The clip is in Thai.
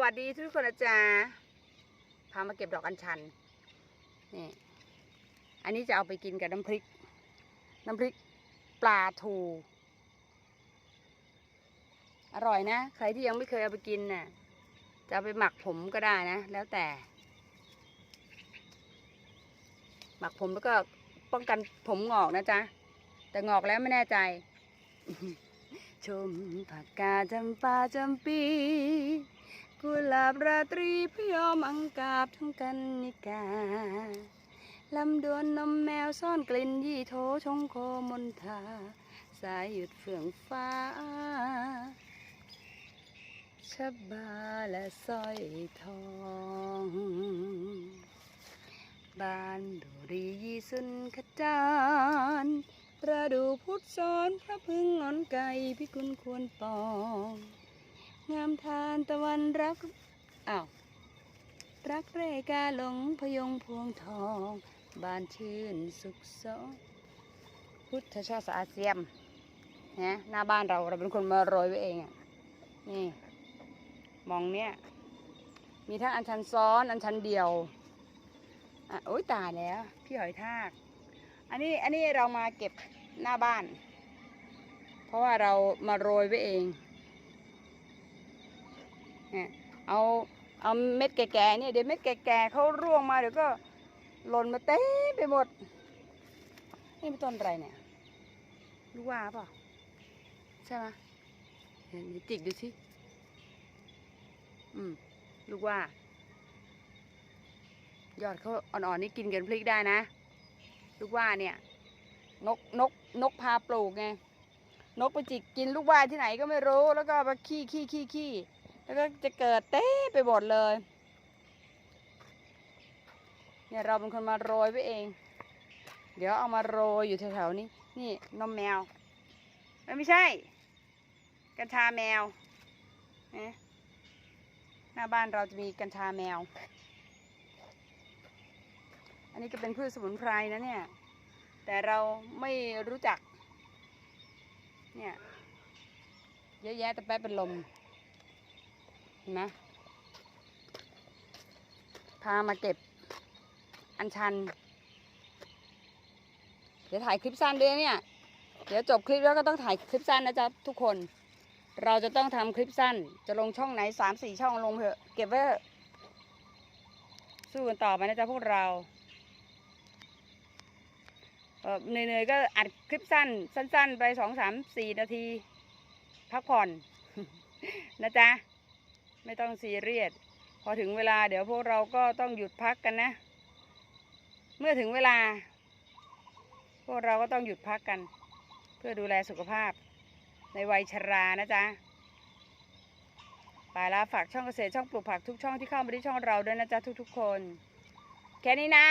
วัสดีทุกคนนะจ๊ะพามาเก็บดอกอัญชันนี่อันนี้จะเอาไปกินกับน้ำพริก น้ำพริกปลาทู อร่อยนะ ใครที่ยังไม่เคยเอาไปกินน่ะ จะไปหมักผมก็ได้นะ แล้วแต่ หมักผมแล้วก็ป้องกันผมงอกนะจ๊ะ แต่งอกแล้วไม่แน่ใจ ชมผักกาดจำปาจำปี กุหลาบราตรีพยอมอังกาบทั้งกันนิกาลำดวนนมแมวซ่อนกลิ่นยี่โถชงโคมนทา สายหยุดเฟื่องฟ้าชะบาและสร้อยทองบ้านดุรียี่สุนขจารประดูพุทธสอนพระพึงงอนไก่พิกุลควรปอง งามทานตะวันรักอ้าวรักเรกาหลงพยงพวงทอง บานชื่นสุขสองพุทธชาติอาเซียมนะหน้าบ้านเราเราเป็นคนมาโรยไว้เองอะนี่มองเนี้ยมีทั้งอันชันซ้อนอันชันเดียวอะโอ้ยตายแล้ว พี่หอยทาก อันนี้อันนี้เรามาเก็บหน้าบ้าน เพราะว่าเรามาโรยไว้เอง เอาเอาเม็ดแก่ๆเนี่ยเดี๋ยวเม็ดแก่ๆเขาร่วงมาเดี๋ยวก็หล่นมาเต็มไปหมด นี่เป็นต้นอะไรเนี่ยลูกว่าป่ะใช่ไหมเห็นจิกดูสิอืมลูกว่า ยอดเขาอ่อนๆนี่กินกับพริกได้นะ ลูกว่าเนี่ย นกนกนกพาปลูกไงนกไปจิกกินลูกว่าที่ไหนก็ไม่รู้ แล้วก็มาขี้ขี้ขี้ขี้ แล้วก็จะเกิดเต้ไปหมดเลย เนี่ยเราเป็นคนมาโรยไว้เอง เดี๋ยวเอามาโรยอยู่แถวๆนี้ นี่นมแมวเอ้ยไม่ใช่ กัญชาแมวนี่ยหน้าบ้านเราจะมีกัญชาแมว อันนี้ก็เป็นพืชสมุนไพรนะเนี่ย แต่เราไม่รู้จัก เนี่ย เยอะแยะแต่แป๊บเป็นลม นไหมพามาเก็บอัญชัน เดี๋ยวถ่ายคลิปสั้นด้วยเนี่ย เดี๋ยวจบคลิปแล้วก็ต้องถ่ายคลิปสั้นนะจ๊ะทุกคน เราจะต้องทำคลิปสั้น จะลงช่องไหนสามสี่ช่องลงเถอะ เก็บไว้สู้กันต่อไปนะจ๊ะพวกเราเออเหนื่อยๆก็อัดคลิปสั้น สั้น ๆ ไปสองสามสี่นาที พักผ่อน นะจ๊ะ ไม่ต้องซีเรียสพอถึงเวลาเดี๋ยวพวกเราก็ต้องหยุดพักกันนะ เมื่อถึงเวลา พวกเราก็ต้องหยุดพักกัน เพื่อดูแลสุขภาพ ในวัยชรานะจ๊ะไปล้วฝากช่องเกษตรช่องปลูกผักทุกช่องที่เข้ามาที่ช่องเราด้วยนะจ๊ะทุกๆคน แค่นี้นะ